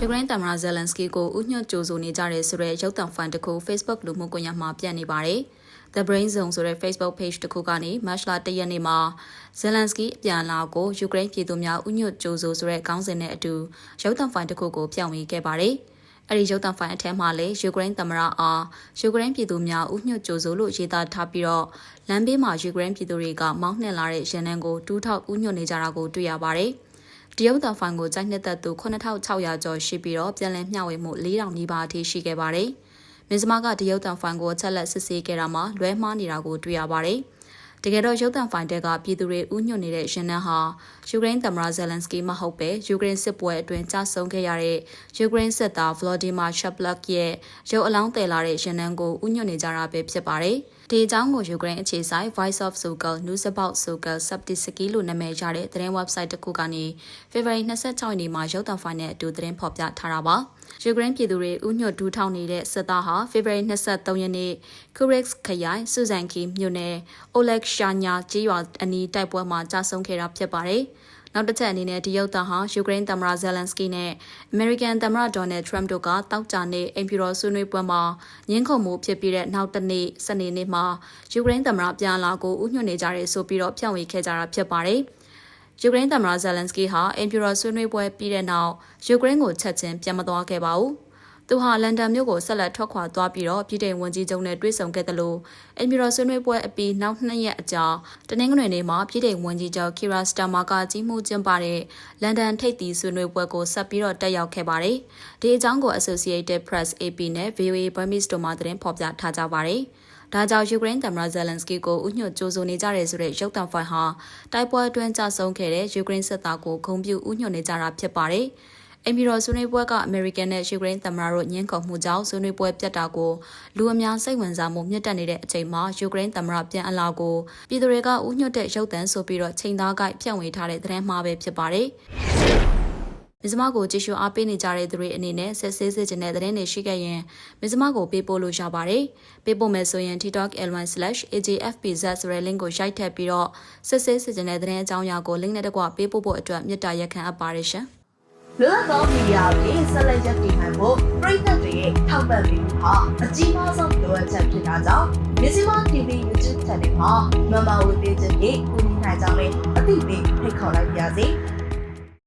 ယူကရိန်းသမ္မတဇယ်လန်စကီကိုဥညွှတ်ကြိုဆိုနေကြတဲ့ဆိုတဲ့ရုပ်သံဖိုင်တစ်ခု Facebook လူမှုကွန်ရက်မှာပြန့်နေပါတယ်။ The Brain Zone ဆိုတဲ့ Facebook page တစ်ခုကနေမတ်လ၁ရက်နေ့မှာဇယ်လန်စကီအပြန်လာကိုယူကရိန်းပြည်သူများဥညွှတ်ကြိုဆိုဆိုတဲ့ခေါင်းစဉ်နဲ့အတူရုပ်သံဖိုင်တစ်ခုကိုပြန့်ဝေခဲ့ပါတယ်။အဲဒီရုပ်သံဖိုင်အထက်မှာလည်းယူကရိန်းသမ္မတအားယူကရိန်းပြည်သူများဥညွှတ်ကြိုဆိုလို့ရေးသားထားပြီးတော့လမ်းဘေးမှာယူကရိန်းပြည်သူတွေကမောင်းနှင်လာတဲ့ရင်နှန်းကိုတူးထောက်ဥညွှတ်နေကြတာကိုတွေ့ရပါတယ်။ တရုတ်တန်ဖိုင်ကိုကြိုက်နှစ်သက်သူ9600ကျော်ရှိပြီးတော့ပြန်လည်မျှဝေမှု4000နီးပါးအထိရှိခဲ့ပါတယ်။မင်းစမကတရုတ်တန်ဖိုင်ကိုချက်လက်စစ်ဆေးခဲ့တာမှာလွဲမှားနေတာကိုတွေ့ရပါတယ်။ တကယ်တော့ရုပ်သံဖိုင်တက်ကပြည်သူတွေဥညွတ်နေတဲ့ရင်နှန်းဟာယူကရိန်းသမ္မတဇယ်လန်စကီမဟုတ်ပဲယူကရိန်းစစ်ပွဲအတွင်းကြာဆုံးခဲ့ရတဲ့ယူကရိန်းစစ်သားဗလော်ဒီမာရှပ်ပလက်ရဲ့ရုပ်အလောင်းတည်လာတဲ့ရင်နှန်းကိုဥညွတ်နေကြတာပဲဖြစ်ပါတယ်။ဒီအကြောင်းကိုယူကရိန်းအခြေစိုက် Voice of Sokal News About Sokal Subtisky လို့နာမည်ရတဲ့သတင်း website တစ်ခုကနေ February 26ရက်နေ့မှာရုပ်သံဖိုင်နဲ့အတူသတင်းဖော်ပြထားတာပါ။ ယူကရိန်းပြည်သူတွေဥညွတ်ဒူးထောင်နေတဲ့စစ်သားဟာ February 23ရက်နေ့ Kursk ခရိုင်စူဇန်ကီမြို့နယ် Oleg Shanya ကြေးရွာအနီးတိုက်ပွဲမှာကြာဆုံးခဲ့တာဖြစ်ပါတယ်။နောက်တစ်ချက်အနေနဲ့ဒီရုပ်သံဟာယူကရိန်းသမ္မတဇယ်လန်စကီနဲ့အမေရိကန်သမ္မတဒေါ်နယ်ထရမ့်တို့ကတောက်ကြနေအိမ်ဖြူတော်ဆွေးနွေးပွဲမှာညှင်းခုန်မှုဖြစ်ပြီးတဲ့နောက်တစ်နေ့စနေနေ့မှာယူကရိန်းသမ္မတပြန်လာကိုဥညွှတ်နေကြတယ်ဆိုပြီးတော့ဖြန့်ဝေခဲ့ကြတာဖြစ်ပါတယ်။ ယူကရိန်းသမ္မတဇယ်လန်စကီဟာအင်ဖြူတော်ဆွေးနွေးပွဲပြီးတဲ့နောက်ယူကရိန်းကိုချက်ချင်းပြန်မသွားခဲ့ပါဘူး။သူဟာလန်ဒန်မြို့ကိုဆက်လက်ထွက်ခွာသွားပြီးတော့ပြည်ထောင်ဝန်ကြီးချုပ်နဲ့တွေ့ဆုံခဲ့တယ်လို့အင်မီရောဆွေးနွေးပွဲအပြီးနောက်နှစ်ရက်အကြာတနင်္ဂနွေနေ့မှာပြည်ထောင်ဝန်ကြီးချုပ်ကီရာစတာမာကကြီးမှုကျင်းပတဲ့လန်ဒန်ထိပ်သီးဆွေးနွေးပွဲကိုဆက်ပြီးတော့တက်ရောက်ခဲ့ပါတယ်။ဒီအကြောင်းကို Associated Press AP နဲ့ VOA Burmese တို့မှသတင်းဖော်ပြထားကြပါတယ်။ ဒါကြောင့်ယူကရိန်းသမ္မတဇယ်လန်စကီကိုဥညွှတ်ကြိုးဆိုနေကြတယ်ဆိုတဲ့ရုပ်သံဖိုင်ဟာတိုက်ပွဲအတွင်းကြဆုံးခဲ့တဲ့ယူကရိန်းစစ်သားကိုဂုဏ်ပြုဥညွှတ်နေကြတာဖြစ်ပါတယ်။အိမ်ပြည်တော်ဆွေးနွေးပွဲကအမေရိကန်နဲ့ယူကရိန်းသမ္မတတို့ညှင်းခုန်မှုကြောင့်ဆွေးနွေးပွဲပြတ်တာကိုလူအများစိတ်ဝင်စားမှုမြင့်တက်နေတဲ့အချိန်မှာယူကရိန်းသမ္မတပြန်အလာကိုပြည်သူတွေကဥညွတ်တဲ့ရုပ်သံဆိုပြီးတော့ချိန်သားကိုက်ဖြန့်ဝေထားတဲ့သတင်းမှားပဲဖြစ်ပါတယ်။ မစ္စမကိုကြည့်ရှုအားပေးနေကြတဲ့သူတွေအနေနဲ့ဆက်ဆေးစစ်ကျင်တဲ့သတင်းတွေရှိခဲ့ရင်မစ္စမကိုပေးပို့လို့ရပါတယ်။ပေးပို့မယ်ဆိုရင် tiktok.l1/ajfpz ဆိုတဲ့ link ကိုရိုက်ထည့်ပြီးတော့ဆက်ဆေးစစ်ကျင်တဲ့သတင်းအကြောင်းအရာကို link နဲ့တကွပေးပို့ဖို့အတွက်မြစ်တာရက်ခံအပ်ပါတယ်ရှင်။လွတ်လပ်သောမီဒီယာတွေဆက်လက်ရပ်တည်နိုင်ဖို့ပြည်သက်တွေရဲ့ထောက်ပံ့ပေးမှုဟာအကြီးမားဆုံးလိုအပ်ချက်ဖြစ်တာကြောင့်မြစီမ TV YouTube Channel မှာမမဝေပေးခြင်းဖြင့်ကူညီနိုင်ကြောင်းလည်းအသိပေးဖိတ်ခေါ်လိုက်ပါရစေ။